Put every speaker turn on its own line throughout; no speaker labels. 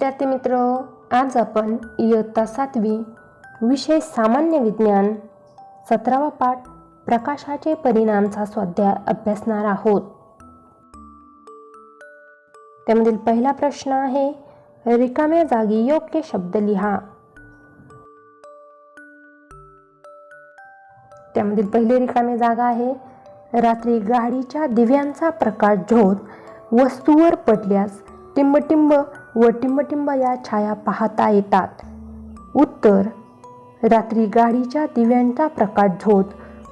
विद्यार्थी मित्र आज आपण इयत्ता सातवी विषय सामान्य विज्ञान सतरावा पाठ प्रकाशाचे परिणामचा स्वाध्याय अभ्यासणार आहोत. त्यामधील पहिला प्रश्न आहे रिकाम्या जागी योग्य शब्द लिहा. त्यामधील पहिली रिकामी जागा आहे रात्री गाडीच्या दिव्यांचा प्रकाश झोत वस्तूवर पडल्यास टिंबटिंब व टिंबटिंब या छाया पाहता येतात. उत्तर रात्री गाडीच्या दिव्यांचा प्रकाश झोत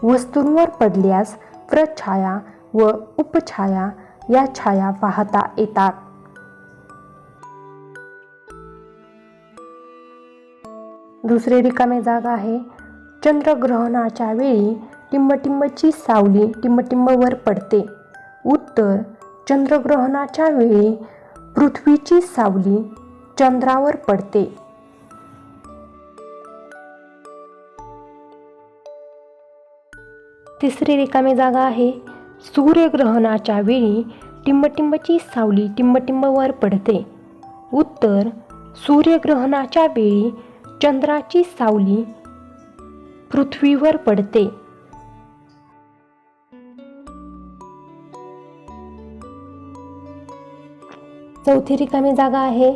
वस्तूंवर पडल्यास प्रछाया व उपछाया या छाया पाहता येतात. दुसरी रिकामी जागा आहे. चंद्रग्रहणाच्या वेळी टिंबटिंबची सावली टिंबटिंबवर पडते. उत्तर चंद्रग्रहणाच्या वेळी पृथ्वीची सावली चंद्रावर पडते. तिसरी रिकामी जागा आहे सूर्यग्रहणाच्या वेळी टिंबटिंबची सावली टिंबटिंबवर पडते. उत्तर सूर्यग्रहणाच्या वेळी चंद्राची सावली पृथ्वीवर पडते. चौथी रिकामी जागा आहे.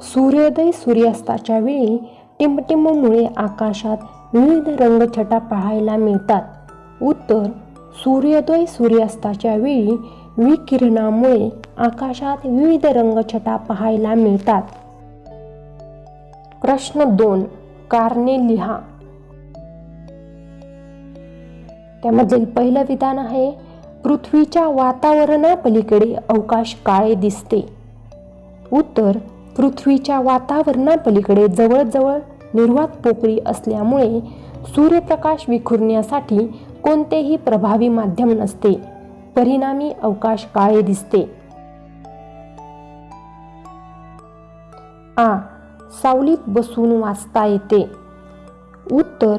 सूर्योदय सूर्यास्ताच्या वेळी टिमटिममुळे आकाशात विविध रंगछटा पाहायला मिळतात. उत्तर सूर्योदय सूर्यास्ताच्या वेळी विकिरणामुळे आकाशात विविध रंगछटा पाहायला मिळतात. प्रश्न दोन कारणे लिहा. त्यामधील पहिलं विधान आहे पृथ्वीच्या वातावरणापलीकडे अवकाश काळे दिसते. उत्तर पृथ्वीच्या वातावरणापलीकडे जवळजवळ निर्वात पोकळी असल्यामुळे सूर्यप्रकाश विखुरण्यासाठी कोणतेही प्रभावी माध्यम नसते. परिणामी अवकाश काळे दिसते. आ. सावलीत बसून वाचता येते. उत्तर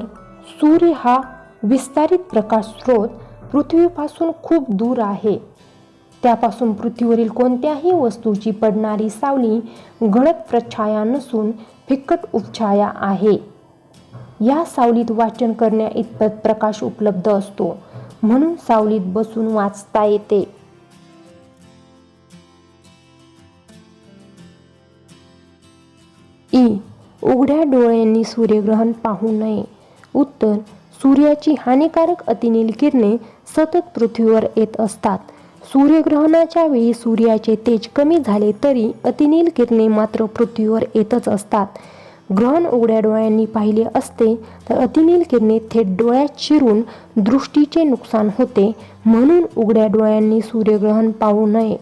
सूर्य हा विस्तारित प्रकाश स्रोत पृथ्वीपासून खूप दूर आहे. त्यापासून पृथ्वीवरील कोणत्याही वस्तूची पडणारी सावली गडद प्रछाया नसून फिकट उपछाया आहे. या सावलीत वाचन करण्या इतपत प्रकाश उपलब्ध असतो म्हणून सावलीत बसून वाचता येते. ई. उघड्या डोळ्यांनी सूर्यग्रहण पाहू नये. उत्तर सूर्याची हानिकारक अतिनील किरणे सतत पृथ्वीवर येत असतात. सूर्यग्रहणाच्या वेळी सूर्याचे तेज कमी झाले तरी अतिनील किरणे मात्र पृथ्वीवर येतच असतात. ग्रहण उघड्या डोळ्यांनी पाहिले असते तर अतिनील किरणे थेट डोळ्यात शिरून दृष्टीचे नुकसान होते म्हणून उघड्या डोळ्यांनी सूर्यग्रहण पाहू नये.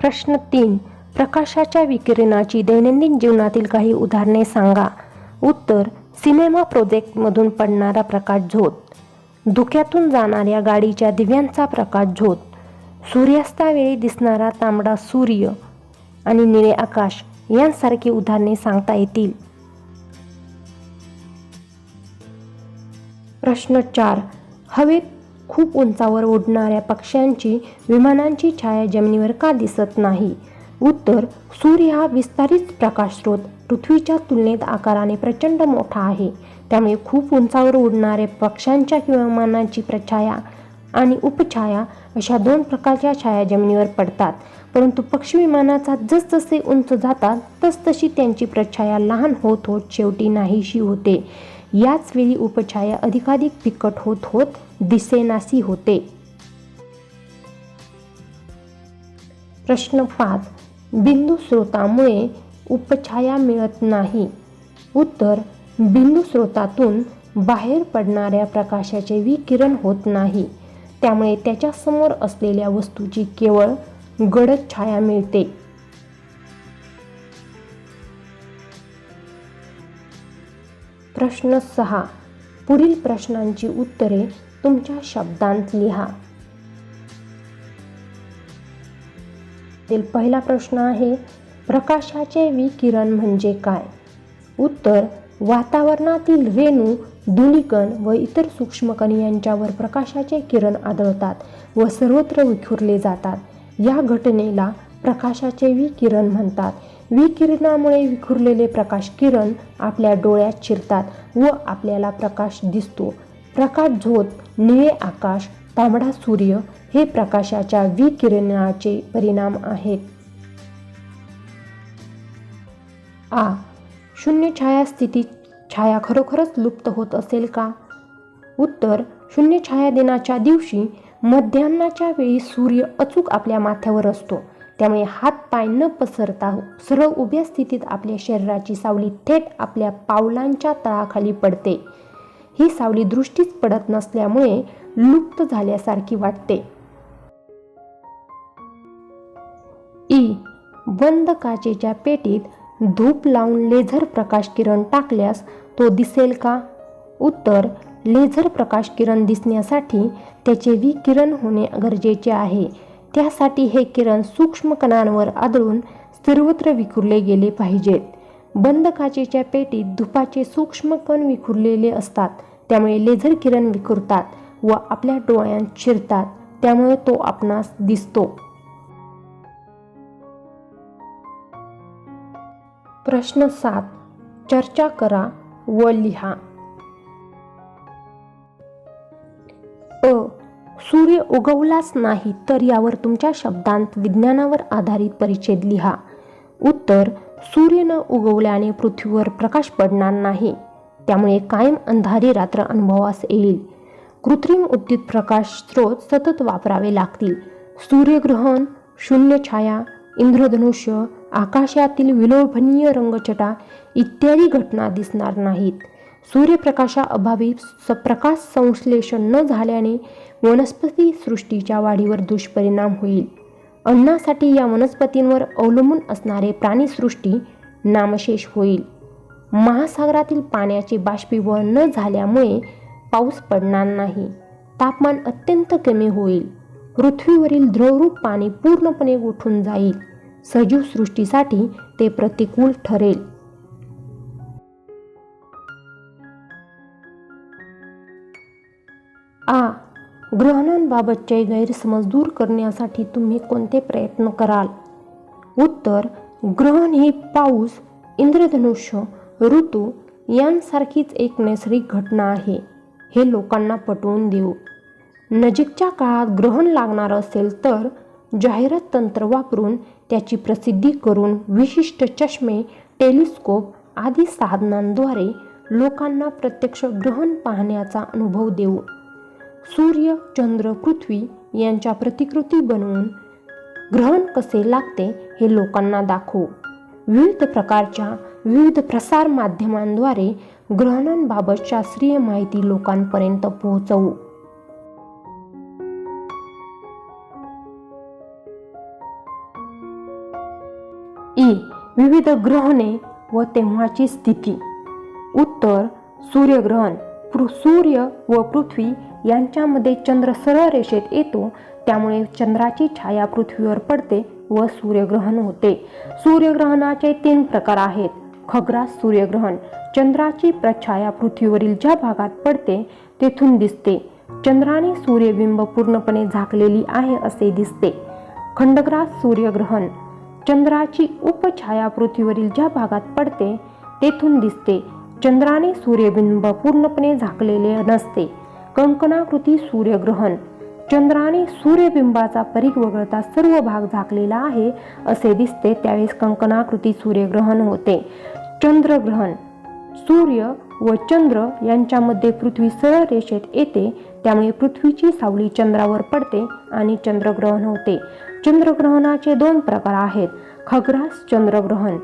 प्रश्न तीन. प्रकाशाच्या विकिरणाची दैनंदिन जीवनातील काही उदाहरणे सांगा. उत्तर सिनेमा प्रोजेक्टमधून पडणारा प्रकाश झोत. धुक्यातून जाणाऱ्या गाडीच्या दिव्यांचा प्रकाश झोत. सूर्यास्तावेळी दिसणारा तांबडा सूर्य आणि निळे आकाश यांसारखी उदाहरणे सांगता येतील. प्रश्न चार. हवेत खूप उंचावर उडणाऱ्या पक्ष्यांची विमानांची छाया जमिनीवर का दिसत नाही? उत्तर. सूर्य हा विस्तारित प्रकाश स्रोत पृथ्वीच्या तुलनेत आकाराने प्रचंड मोठा आहे. त्यामुळे खूप उंचावर उडणाऱ्या पक्ष्यांच्या किंवा विमानांची प्रछाया आणि उपछाया अशा दोन प्रकारच्या छाया जमिनीवर पडतात. परंतु पक्षी विमानाचा जसजसे उंच जातात तसतशी त्यांची प्रछाया लहान होत होत शेवटी नाहीशी होते. याच वेळी उपछाया अधिकाधिक फिकट होत होत दिसेनासी होते. प्रश्न पाच. बिंदू स्रोतामुळे उपछाया मिळत नाही. उत्तर बिंदू स्रोतातून बाहेर पडणाऱ्या प्रकाशाचे विकिरण होत नाही. त्यामुळे त्याच्यासमोर असलेल्या वस्तूची केवळ गडद छाया मिळते. प्रश्न सहा. पुढील प्रश्नांची उत्तरे तुमच्या शब्दांत लिहा. पहिला प्रश्न आहे प्रकाशाचे विकिरण म्हणजे काय? उत्तर वातावरणातील रेणू धुलीकण व इतर सूक्ष्मकण यांच्यावर प्रकाशाचे किरण आढळतात व सर्वत्र विखुरले जातात. या घटनेला प्रकाशाचे विकिरण म्हणतात. विकिरणामुळे विखुरलेले प्रकाश किरण आपल्या डोळ्यात शिरतात व आपल्याला प्रकाश दिसतो. प्रकाश झोत निळे आकाश तांबडा सूर्य हे प्रकाशाच्या विकिरणाचे परिणाम आहेत. आ. शून्य छाया स्थितीत छाया खरोखरच लुप्त होत असेल का? उत्तर शून्य छाया दिनाच्या दिवशी मध्यान्नाच्या वेळी सूर्य अचूक आपल्या माथ्यावर असतो. त्यामुळे हात पाय न पसरता सरळ उभ्या स्थितीत आपल्या शरीराची सावली थेट आपल्या पावलांच्या तळाखाली पडते. ही सावली दृष्टीच पडत नसल्यामुळे लुप्त झाल्यासारखी वाटते. ई. बंद काचेच्या पेटीत धूप लावून लेझर प्रकाश किरण टाकल्यास तो दिसेल का? उत्तर लेझर प्रकाश किरण दिसण्यासाठी त्याचे विकिरण होणे गरजेचे आहे. त्यासाठी हे किरण सूक्ष्म कणांवर आदळून सर्वत्र विखुरले गेले पाहिजेत. बंद काचेच्या पेटीत धुपाचे सूक्ष्म कण विखुरलेले असतात. त्यामुळे लेझर किरण विखुरतात व आपल्या डोळ्यांत शिरतात. त्यामुळे तो आपणास दिसतो. प्रश्न सात. चर्चा करा व लिहा. अ. सूर्य उगवलाच नाही तर यावर तुमच्या शब्दांत विज्ञानावर आधारित परिच्छेद लिहा. उत्तर सूर्य न उगवल्याने पृथ्वीवर प्रकाश पडणार नाही. त्यामुळे कायम अंधारी रात्र अनुभवास येईल. कृत्रिम उद्युत प्रकाश स्रोत सतत वापरावे लागतील. सूर्यग्रहण शून्य छाया इंद्रधनुष्य आकाशातील विलोभनीय रंगछटा इत्यादी घटना दिसणार नाहीत. सूर्यप्रकाशाअभावी स प्रकाश संश्लेषण न झाल्याने वनस्पती सृष्टीच्या वाढीवर दुष्परिणाम होईल. अन्नासाठी या वनस्पतींवर अवलंबून असणारे प्राणीसृष्टी नामशेष होईल. महासागरातील पाण्याचे बाष्पीभवन न झाल्यामुळे पाऊस पडणार नाही. तापमान अत्यंत कमी होईल. पृथ्वीवरील द्रवरूप पाणी पूर्णपणे उठून जाईल. सजीव सृष्टीसाठी ते प्रतिकूल ठरेल. आ. ग्रहणांबाबतचे गैरसमज दूर करण्यासाठी तुम्ही कोणते प्रयत्न कराल? उत्तर. ग्रहण ही पाऊस इंद्रधनुष्य ऋतू यांसारखीच एक नैसर्गिक घटना आहे. हे लोकांना पटवून देऊ. नजीकच्या काळात ग्रहण लागणार असेल तर जाहिरात तंत्र वापरून त्याची प्रसिद्धी करून विशिष्ट चष्मे टेलिस्कोप आदी साधनांद्वारे लोकांना प्रत्यक्ष ग्रहण पाहण्याचा अनुभव देऊ. सूर्य चंद्र पृथ्वी यांच्या प्रतिकृती बनवून ग्रहण कसे लागते हे लोकांना दाखवू. विविध प्रकारच्या विविध प्रसार माध्यमांद्वारे ग्रहणांबाबत शास्त्रीय माहिती लोकांपर्यंत पोहोचवू. विविध ग्रहणे व तेव्हाची स्थिती. उत्तर सूर्यग्रहण. पृ सूर्य व पृथ्वी यांच्यामध्ये चंद्र सरळ रेषेत येतो त्यामुळे चंद्राची छाया पृथ्वीवर पडते व सूर्यग्रहण होते. सूर्यग्रहणाचे तीन प्रकार आहेत. खग्रास सूर्यग्रहण. चंद्राची प्रछाया पृथ्वीवरील ज्या भागात पडते तेथून दिसते. चंद्राने सूर्यबिंब पूर्णपणे झाकलेली आहे असे दिसते. खंडग्रास सूर्यग्रहण. चंद्राची उपछाया पृथ्वीवरील ज्या भागात पडते तेथून दिसते. चंद्राने सूर्यबिंब पूर्णपणे झाकलेले नसते. कंकणाकृती सूर्यग्रहण. चंद्राने सूर्यबिंबाचा परीघ वगळता सर्व भाग झाकलेला आहे असे दिसते त्यावेळेस कंकणाकृती सूर्यग्रहण होते. चंद्रग्रहण. सूर्य व चंद्र यांच्यामध्ये पृथ्वी सरळ रेषेत येते त्यामुळे पृथ्वीची सावली चंद्रावर पडते आणि चंद्रग्रहण होते. चंद्रग्रहणाचे दोन प्रकार आहेत खग्रास चंद्रग्रहण.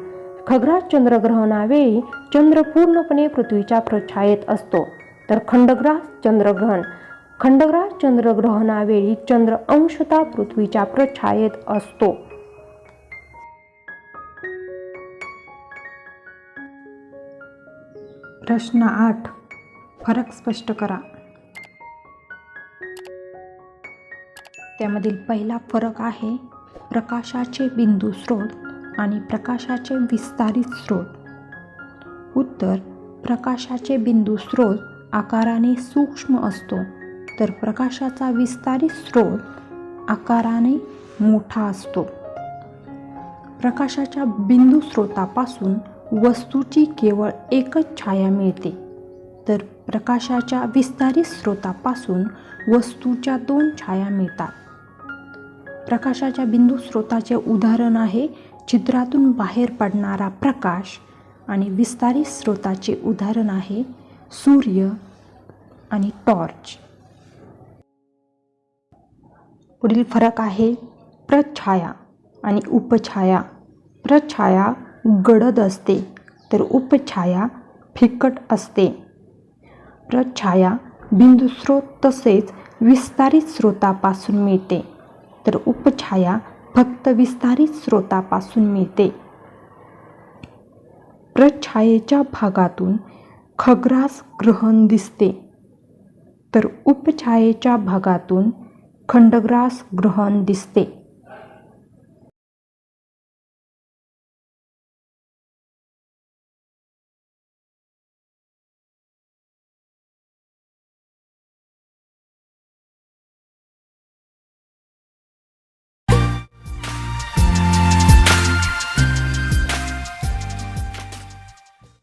खग्रास चंद्रग्रहणावेळी चंद्र पूर्णपणे पृथ्वीच्या प्रछायेत असतो तर खंडग्रास चंद्रग्रहण. खंडग्रास चंद्रग्रहणावेळी चंद्र अंशतः पृथ्वीच्या प्रछायेत असतो.
प्रश्न आठ. फरक स्पष्ट करा. त्यामधील पहिला फरक आहे प्रकाशाचे बिंदू स्रोत आणि प्रकाशाचे विस्तारित स्रोत. उत्तर प्रकाशाचे बिंदू स्रोत आकाराने सूक्ष्म असतो तर प्रकाशाचा विस्तारित स्रोत आकाराने मोठा असतो. प्रकाशाच्या बिंदू स्रोतापासून वस्तूची केवळ एकच छाया मिळते. तर प्रकाशाच्या विस्तारित स्रोतापासून वस्तूच्या दोन छाया मिळतात. प्रकाशाच्या बिंदू स्रोताचे उदाहरण आहे छिद्रातून बाहेर पडणारा प्रकाश आणि विस्तारित स्रोताचे उदाहरण आहे सूर्य आणि टॉर्च. पुढील फरक आहे प्रछाया आणि उपछाया. प्रछाया गडद असते तर उपछाया फिकट असते. प्रछाया बिंदुस्रोत तसेच विस्तारित स्रोतापासून मिळते तर उपछाया फक्त विस्तारित स्रोतापासून मिळते. प्रछायेच्या भागातून खग्रास ग्रहण दिसते तर उपछायेच्या भागातून खंडग्रास ग्रहण दिसते.